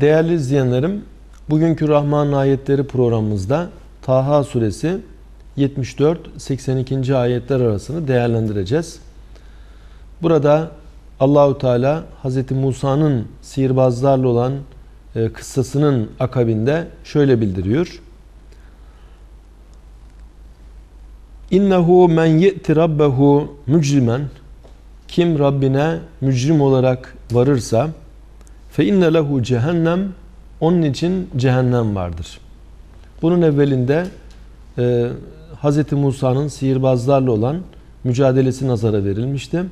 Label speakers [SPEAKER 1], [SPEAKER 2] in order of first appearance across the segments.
[SPEAKER 1] Değerli izleyenlerim, bugünkü Rahman ayetleri programımızda Taha suresi 74-82. ayetler arasını değerlendireceğiz. Burada Allahu Teala Hz. Musa'nın sihirbazlarla olan e, kıssasının akabinde şöyle bildiriyor. İnnehu men ye'ti rabbehu mücrimen kim Rabbine mücrim olarak varırsa fe inne lehu cehennem onun için cehennem vardır. Bunun evvelinde e, Hz. Musa'nın sihirbazlarla olan mücadelesi nazara verilmişti.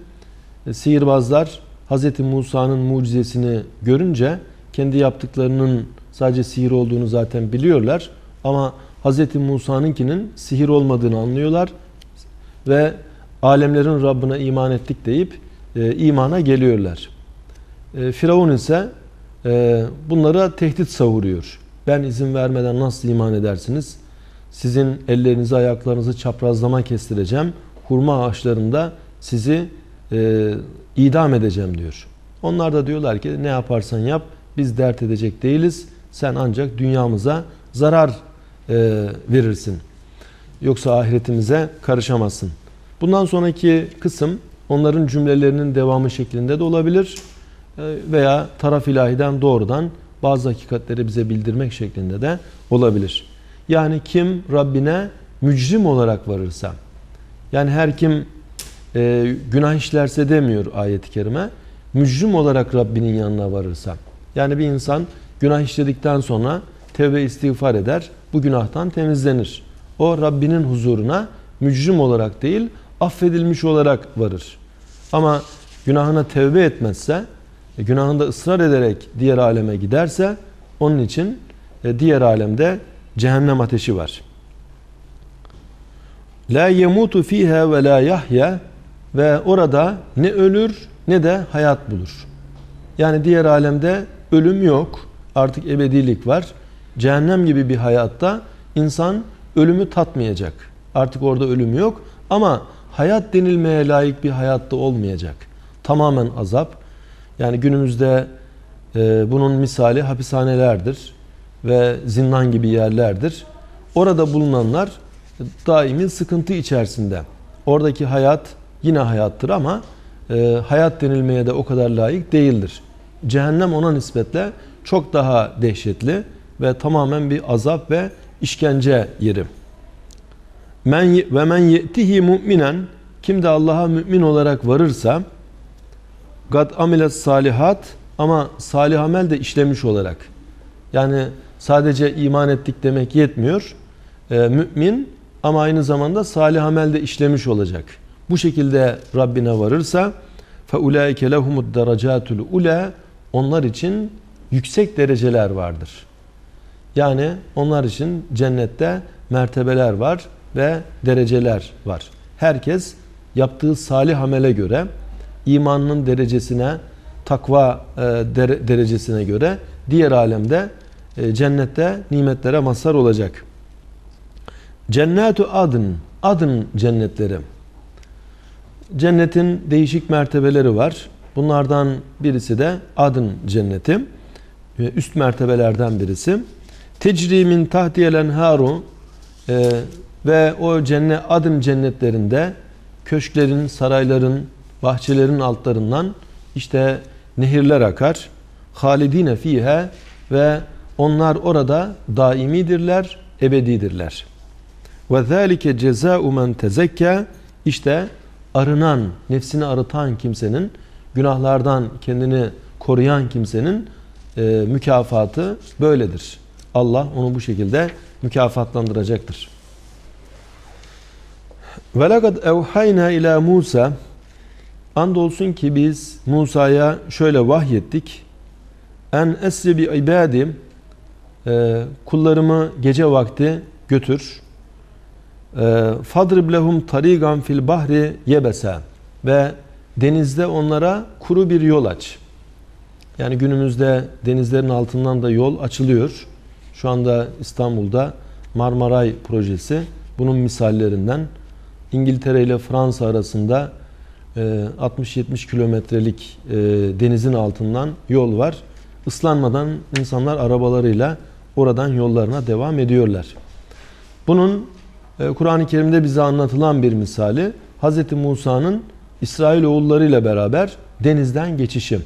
[SPEAKER 1] E, sihirbazlar Hz. Musa'nın mucizesini görünce kendi yaptıklarının sadece sihir olduğunu zaten biliyorlar. Ama Hz. Musa'nınkinin sihir olmadığını anlıyorlar ve alemlerin Rabbine iman ettik deyip e, imana geliyorlar. E, Firavun ise e, bunlara tehdit savuruyor. Ben izin vermeden nasıl iman edersiniz? Sizin ellerinizi ayaklarınızı çaprazlama kestireceğim. Hurma ağaçlarında sizi e, idam edeceğim diyor. Onlar da diyorlar ki ne yaparsan yap biz dert edecek değiliz. Sen ancak dünyamıza zarar e, verirsin. Yoksa ahiretimize karışamazsın. Bundan sonraki kısım onların cümlelerinin devamı şeklinde de olabilir veya taraf ilahiden doğrudan bazı hakikatleri bize bildirmek şeklinde de olabilir. Yani kim Rabbine mücrim olarak varırsa, yani her kim e, günah işlerse demiyor ayet-i kerime, mücrim olarak Rabbinin yanına varırsa. Yani bir insan günah işledikten sonra tevbe istiğfar eder, bu günahtan temizlenir. O Rabbinin huzuruna mücrim olarak değil, affedilmiş olarak varır. Ama günahına tevbe etmezse, günahında ısrar ederek diğer aleme giderse, onun için e, diğer alemde cehennem ateşi var. La yemutu fiha ve la yahya ve orada ne ölür ne de hayat bulur. Yani diğer alemde ölüm yok. Artık ebedilik var. Cehennem gibi bir hayatta insan ölümü tatmayacak. Artık orada ölüm yok ama hayat denilmeye layık bir hayatta olmayacak. Tamamen azap. Yani günümüzde e, bunun misali hapishanelerdir ve zindan gibi yerlerdir. Orada bulunanlar daimi sıkıntı içerisinde. Oradaki hayat yine hayattır ama e, hayat denilmeye de o kadar layık değildir. Cehennem ona nispetle çok daha dehşetli ve tamamen bir azap ve işkence yeri. Men ve men yetihi mu'minen kim de Allah'a mümin olarak varırsa gad amilet salihat ama salih amel de işlemiş olarak. Yani sadece iman ettik demek yetmiyor. Ee, mümin ama aynı zamanda salih amel de işlemiş olacak. Bu şekilde Rabbine varırsa فَاُولَٰئِكَ لَهُمُ الدَّرَجَاتُ الْعُلَى Onlar için yüksek dereceler vardır. Yani onlar için cennette mertebeler var ve dereceler var. Herkes yaptığı salih amele göre imanının derecesine, takva e, derecesine göre diğer alemde e, cennette nimetlere mazhar olacak. Cennetu adın, adın cennetleri. Cennetin değişik mertebeleri var. Bunlardan birisi de adın cenneti. Üst mertebelerden birisi. Tecrimin tahtiyelen haru e, ve o cennet adım cennetlerinde köşklerin, sarayların, bahçelerin altlarından işte nehirler akar. Halidine fihe ve onlar orada daimidirler, ebedidirler. Ve zalike cezâ'u men tezekka işte arınan, nefsini arıtan kimsenin, günahlardan kendini koruyan kimsenin e, mükafatı böyledir. Allah onu bu şekilde mükafatlandıracaktır. Ve lekad evhayna ila Musa Andolsun ki biz Musa'ya şöyle vahyettik. En esri bi ibadim e, kullarımı gece vakti götür. E, fadrib lehum tarigan fil bahri yebesa ve denizde onlara kuru bir yol aç. Yani günümüzde denizlerin altından da yol açılıyor. Şu anda İstanbul'da Marmaray projesi bunun misallerinden. İngiltere ile Fransa arasında 60-70 e, kilometrelik e, denizin altından yol var. ıslanmadan insanlar arabalarıyla oradan yollarına devam ediyorlar. Bunun e, Kur'an-ı Kerim'de bize anlatılan bir misali Hz. Musa'nın İsrail oğullarıyla beraber denizden geçişi.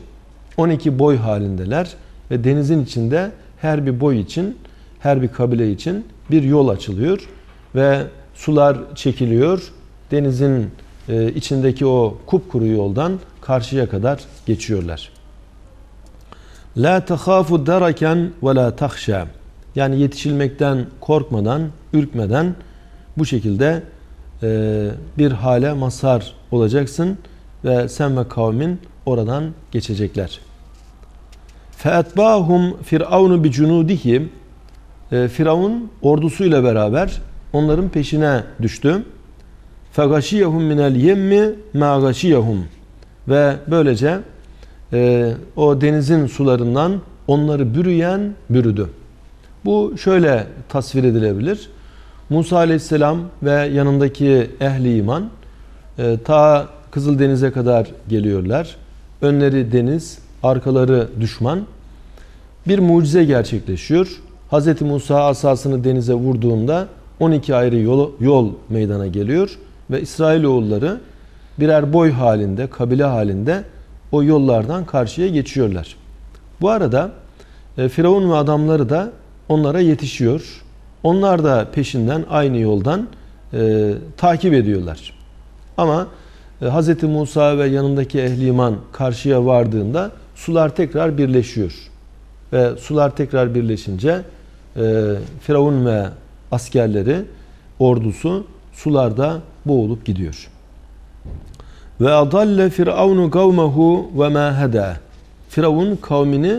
[SPEAKER 1] 12 boy halindeler ve denizin içinde her bir boy için, her bir kabile için bir yol açılıyor ve sular çekiliyor. Denizin e, içindeki o kupkuru yoldan karşıya kadar geçiyorlar. La tahafu daraken ve la tahşa. Yani yetişilmekten korkmadan, ürkmeden bu şekilde e, bir hale mazhar olacaksın ve sen ve kavmin oradan geçecekler. Feetbahum firavunu bi cunudihi. E, Firavun ordusuyla beraber onların peşine düştü. فَغَشِيَهُمْ مِنَ الْيَمِّ مَا غَشِيَهُمْ Ve böylece e, o denizin sularından onları bürüyen bürüdü. Bu şöyle tasvir edilebilir. Musa aleyhisselam ve yanındaki ehli iman e, ta Kızıldeniz'e kadar geliyorlar. Önleri deniz, arkaları düşman. Bir mucize gerçekleşiyor. Hz. Musa asasını denize vurduğunda 12 ayrı yol, yol meydana geliyor ve İsrailoğulları birer boy halinde, kabile halinde o yollardan karşıya geçiyorlar. Bu arada e, Firavun ve adamları da onlara yetişiyor. Onlar da peşinden aynı yoldan e, takip ediyorlar. Ama e, Hz. Musa ve yanındaki ehli iman karşıya vardığında sular tekrar birleşiyor. Ve sular tekrar birleşince e, Firavun ve askerleri, ordusu sularda boğulup gidiyor. Ve adalle firavunu kavmehu ve ma heda. Firavun kavmini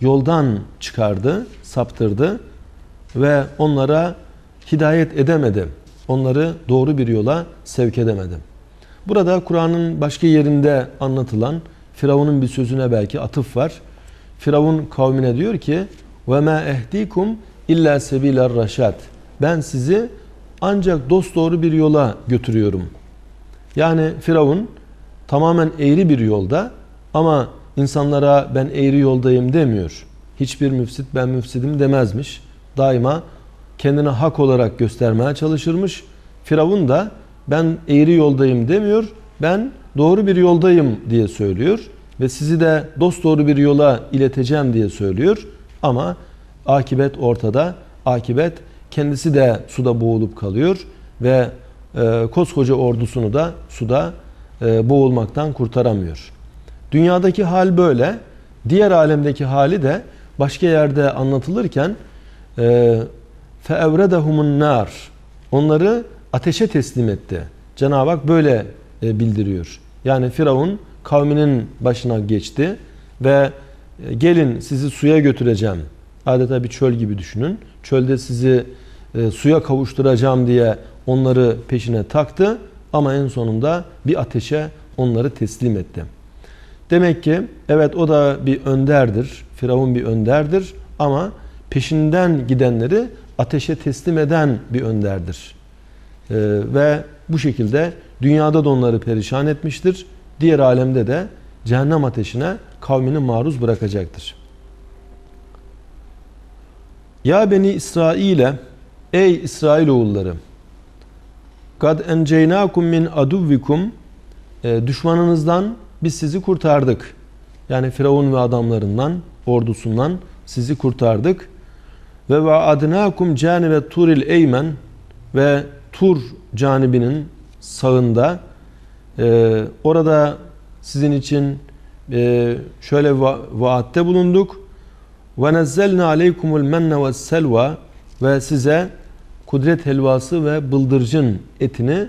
[SPEAKER 1] yoldan çıkardı, saptırdı ve onlara hidayet edemedi. Onları doğru bir yola sevk edemedi. Burada Kur'an'ın başka yerinde anlatılan Firavun'un bir sözüne belki atıf var. Firavun kavmine diyor ki ve ma ehdikum illa sebiler raşat. Ben sizi ancak dost doğru bir yola götürüyorum. Yani Firavun tamamen eğri bir yolda ama insanlara ben eğri yoldayım demiyor. Hiçbir müfsit ben müfsidim demezmiş. Daima kendini hak olarak göstermeye çalışırmış. Firavun da ben eğri yoldayım demiyor. Ben doğru bir yoldayım diye söylüyor ve sizi de dost doğru bir yola ileteceğim diye söylüyor. Ama akibet ortada. Akibet kendisi de suda boğulup kalıyor ve e, koskoca ordusunu da suda e, boğulmaktan kurtaramıyor. Dünyadaki hal böyle. Diğer alemdeki hali de başka yerde anlatılırken فَاَوْرَدَهُمُ e, nar Onları ateşe teslim etti. Cenab-ı Hak böyle e, bildiriyor. Yani Firavun kavminin başına geçti ve e, gelin sizi suya götüreceğim. Adeta bir çöl gibi düşünün. Çölde sizi e, suya kavuşturacağım diye onları peşine taktı ama en sonunda bir ateşe onları teslim etti. Demek ki evet o da bir önderdir. Firavun bir önderdir ama peşinden gidenleri ateşe teslim eden bir önderdir. Ee, ve bu şekilde dünyada da onları perişan etmiştir. Diğer alemde de cehennem ateşine kavmini maruz bırakacaktır. Ya beni İsrail'e ey İsrail oğulları kad enceynakum min aduvvikum e, düşmanınızdan biz sizi kurtardık. Yani Firavun ve adamlarından, ordusundan sizi kurtardık. Ve vaadnakum canibe turil eymen ve Tur canibinin sağında e, orada sizin için e, şöyle va vaatte bulunduk. Ve nezzelna aleykumul menne ve selva ve size kudret helvası ve bıldırcın etini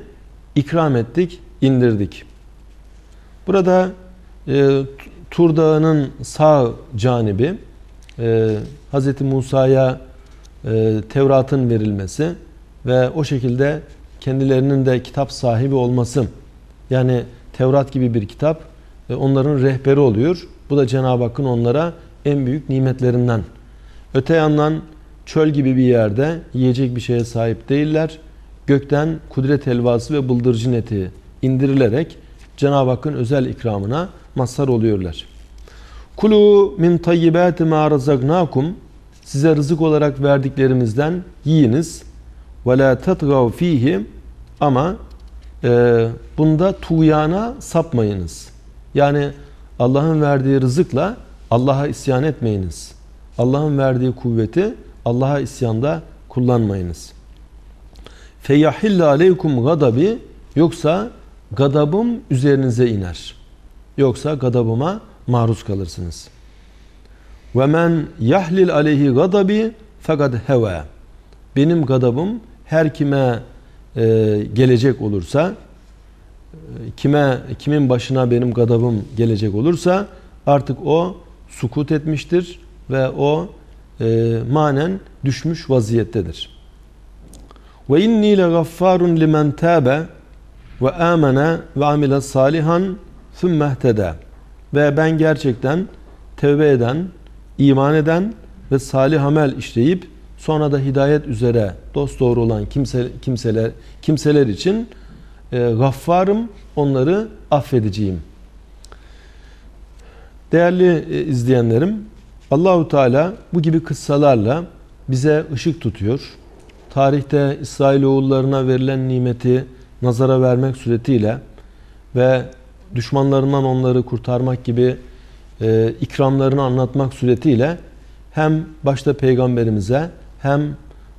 [SPEAKER 1] ikram ettik, indirdik. Burada e, Tur Dağı'nın sağ canibi e, Hz. Musa'ya e, Tevrat'ın verilmesi ve o şekilde kendilerinin de kitap sahibi olması. Yani Tevrat gibi bir kitap e, onların rehberi oluyor. Bu da Cenab-ı Hakk'ın onlara en büyük nimetlerinden. Öte yandan çöl gibi bir yerde yiyecek bir şeye sahip değiller. Gökten kudret helvası ve bıldırcın eti indirilerek Cenab-ı Hakk'ın özel ikramına mazhar oluyorlar. Kulu min tayyibati ma razaknakum size rızık olarak verdiklerimizden yiyiniz. Ve la tatgav fihi ama e, bunda tuğyana sapmayınız. Yani Allah'ın verdiği rızıkla Allah'a isyan etmeyiniz. Allah'ın verdiği kuvveti Allah'a isyanda kullanmayınız. Feyahille aleykum gadabi yoksa gadabım üzerinize iner. Yoksa gadabıma maruz kalırsınız. Ve men yahlil aleyhi gadabi fakat heva. Benim gadabım her kime e, gelecek olursa kime kimin başına benim gadabım gelecek olursa artık o sukut etmiştir ve o e, manen düşmüş vaziyettedir. Ve inni le gaffarun limen tabe ve amene ve amile salihan thumme ihteda. Ve ben gerçekten tevbe eden, iman eden ve salih amel işleyip sonra da hidayet üzere dost doğru olan kimse, kimseler kimseler için e, gaffarım, onları affedeceğim. Değerli e, izleyenlerim, Allahu Teala bu gibi kıssalarla bize ışık tutuyor. Tarihte İsrailoğullarına verilen nimeti nazara vermek suretiyle ve düşmanlarından onları kurtarmak gibi e, ikramlarını anlatmak suretiyle hem başta peygamberimize hem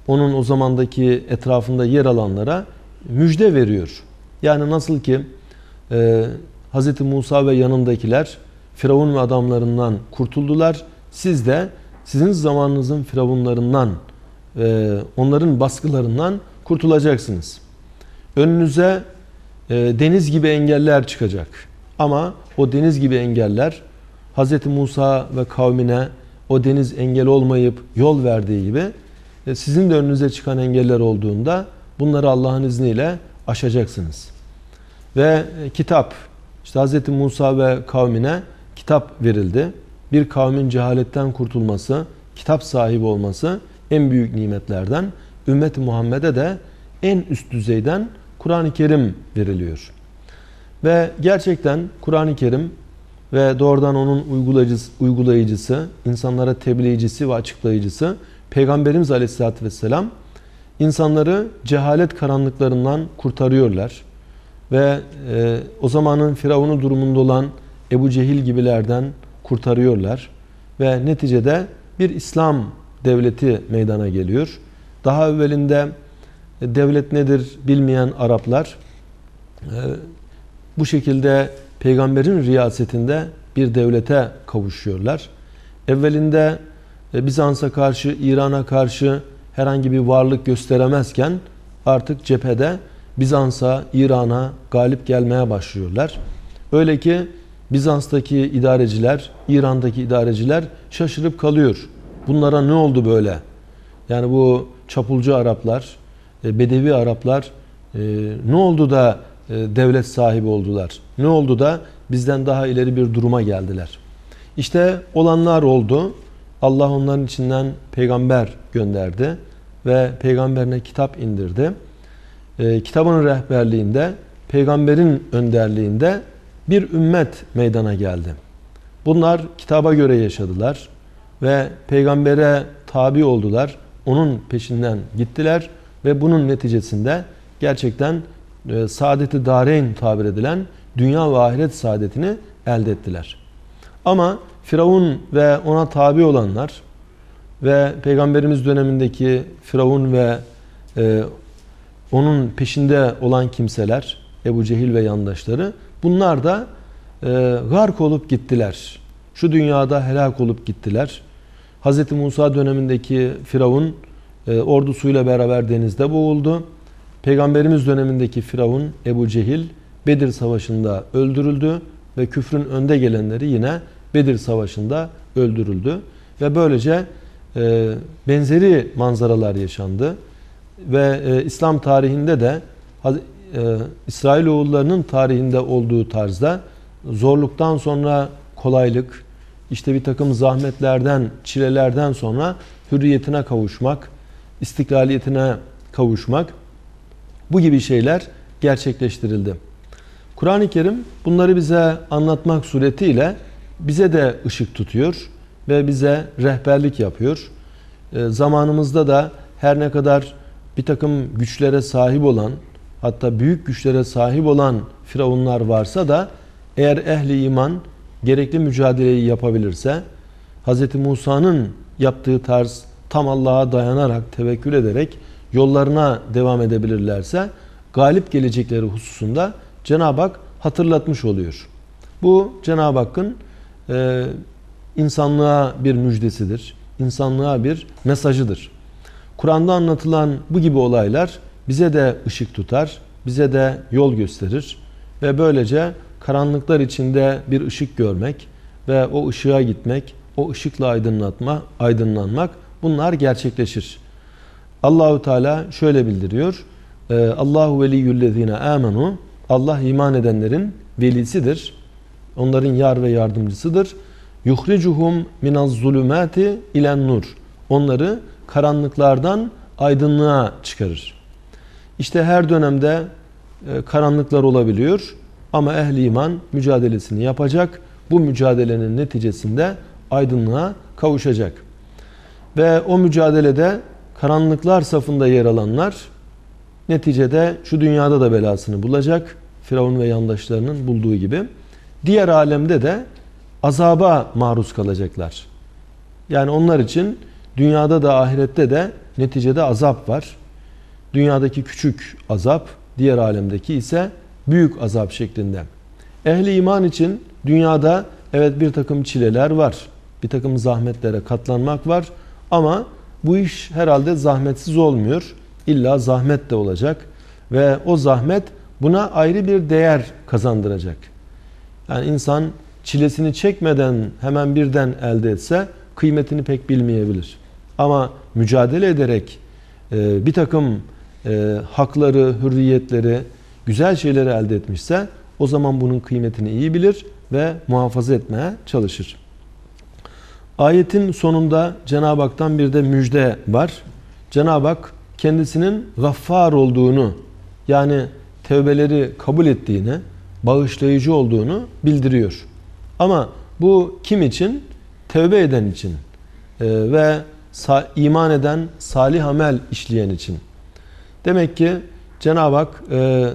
[SPEAKER 1] onun o zamandaki etrafında yer alanlara müjde veriyor. Yani nasıl ki e, Hz. Musa ve yanındakiler Firavun ve adamlarından kurtuldular. Siz de sizin zamanınızın firavunlarından, e, onların baskılarından kurtulacaksınız. Önünüze e, deniz gibi engeller çıkacak. Ama o deniz gibi engeller Hz. Musa ve kavmine o deniz engel olmayıp yol verdiği gibi e, sizin de önünüze çıkan engeller olduğunda bunları Allah'ın izniyle aşacaksınız. Ve e, kitap, işte Hz. Musa ve kavmine kitap verildi. Bir kavmin cehaletten kurtulması, kitap sahibi olması en büyük nimetlerden. Ümmet Muhammed'e de en üst düzeyden Kur'an-ı Kerim veriliyor. Ve gerçekten Kur'an-ı Kerim ve doğrudan onun uygulayıcısı, uygulayıcısı, insanlara tebliğcisi ve açıklayıcısı Peygamberimiz Aleyhisselatü Vesselam insanları cehalet karanlıklarından kurtarıyorlar. Ve e, o zamanın Firavun'u durumunda olan Ebu Cehil gibilerden kurtarıyorlar. Ve neticede bir İslam devleti meydana geliyor. Daha evvelinde e, devlet nedir bilmeyen Araplar e, bu şekilde peygamberin riyasetinde bir devlete kavuşuyorlar. Evvelinde e, Bizans'a karşı, İran'a karşı herhangi bir varlık gösteremezken artık cephede Bizans'a, İran'a galip gelmeye başlıyorlar. Öyle ki Bizans'taki idareciler, İran'daki idareciler şaşırıp kalıyor. Bunlara ne oldu böyle? Yani bu çapulcu Araplar, e, Bedevi Araplar e, ne oldu da e, devlet sahibi oldular? Ne oldu da bizden daha ileri bir duruma geldiler? İşte olanlar oldu. Allah onların içinden peygamber gönderdi ve peygamberine kitap indirdi. Kitabın rehberliğinde, peygamberin önderliğinde bir ümmet meydana geldi. Bunlar kitaba göre yaşadılar ve peygambere tabi oldular. Onun peşinden gittiler ve bunun neticesinde gerçekten e, saadeti dareyn tabir edilen dünya ve ahiret saadetini elde ettiler. Ama Firavun ve ona tabi olanlar ve Peygamberimiz dönemindeki Firavun ve e, onun peşinde olan kimseler, Ebu Cehil ve yandaşları bunlar da e, gark olup gittiler. Şu dünyada helak olup gittiler. Hz. Musa dönemindeki Firavun e, ordusuyla beraber denizde boğuldu. Peygamberimiz dönemindeki Firavun Ebu Cehil Bedir Savaşı'nda öldürüldü ve küfrün önde gelenleri yine Bedir Savaşı'nda öldürüldü. Ve böylece e, benzeri manzaralar yaşandı. Ve e, İslam tarihinde de e, İsrailoğullarının tarihinde olduğu tarzda zorluktan sonra kolaylık, işte bir takım zahmetlerden, çilelerden sonra hürriyetine kavuşmak, istiklaliyetine kavuşmak bu gibi şeyler gerçekleştirildi. Kur'an-ı Kerim bunları bize anlatmak suretiyle bize de ışık tutuyor ve bize rehberlik yapıyor. E, zamanımızda da her ne kadar bir takım güçlere sahip olan hatta büyük güçlere sahip olan firavunlar varsa da eğer ehli iman gerekli mücadeleyi yapabilirse Hz. Musa'nın yaptığı tarz tam Allah'a dayanarak, tevekkül ederek yollarına devam edebilirlerse galip gelecekleri hususunda Cenab-ı Hak hatırlatmış oluyor. Bu Cenab-ı Hakk'ın e, insanlığa bir müjdesidir. İnsanlığa bir mesajıdır. Kur'an'da anlatılan bu gibi olaylar bize de ışık tutar, bize de yol gösterir ve böylece karanlıklar içinde bir ışık görmek ve o ışığa gitmek, o ışıkla aydınlatma, aydınlanmak bunlar gerçekleşir. Allahu Teala şöyle bildiriyor. Ee, Allahu veliyyullezine amenu. Allah iman edenlerin velisidir. Onların yar ve yardımcısıdır. Yuhricuhum minaz zulümati ilen nur. Onları karanlıklardan aydınlığa çıkarır. İşte her dönemde e, karanlıklar olabiliyor ama ehli iman mücadelesini yapacak. Bu mücadelenin neticesinde aydınlığa kavuşacak. Ve o mücadelede karanlıklar safında yer alanlar neticede şu dünyada da belasını bulacak. Firavun ve yandaşlarının bulduğu gibi. Diğer alemde de azaba maruz kalacaklar. Yani onlar için dünyada da ahirette de neticede azap var. Dünyadaki küçük azap, diğer alemdeki ise büyük azap şeklinde. Ehli iman için dünyada evet bir takım çileler var. Bir takım zahmetlere katlanmak var. Ama bu iş herhalde zahmetsiz olmuyor. İlla zahmet de olacak. Ve o zahmet buna ayrı bir değer kazandıracak. Yani insan çilesini çekmeden hemen birden elde etse kıymetini pek bilmeyebilir. Ama mücadele ederek e, bir takım e, hakları, hürriyetleri, güzel şeyleri elde etmişse o zaman bunun kıymetini iyi bilir ve muhafaza etmeye çalışır. Ayetin sonunda Cenab-ı Hak'tan bir de müjde var. Cenab-ı Hak kendisinin gaffar olduğunu yani tevbeleri kabul ettiğini, bağışlayıcı olduğunu bildiriyor. Ama bu kim için? Tevbe eden için ee, ve iman eden, salih amel işleyen için. Demek ki Cenab-ı Hak e,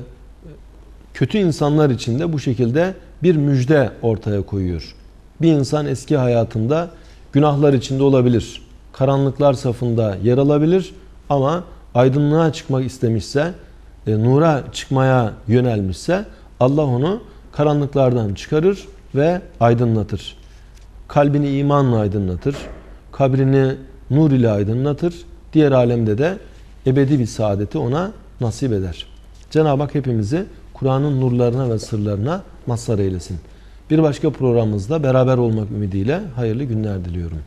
[SPEAKER 1] kötü insanlar için de bu şekilde bir müjde ortaya koyuyor. Bir insan eski hayatında günahlar içinde olabilir. Karanlıklar safında yer alabilir ama aydınlığa çıkmak istemişse, e, nura çıkmaya yönelmişse Allah onu karanlıklardan çıkarır ve aydınlatır. Kalbini imanla aydınlatır. Kabrini nur ile aydınlatır. Diğer alemde de ebedi bir saadeti ona nasip eder. Cenab-ı Hak hepimizi Kur'an'ın nurlarına ve sırlarına mazhar eylesin. Bir başka programımızda beraber olmak ümidiyle hayırlı günler diliyorum.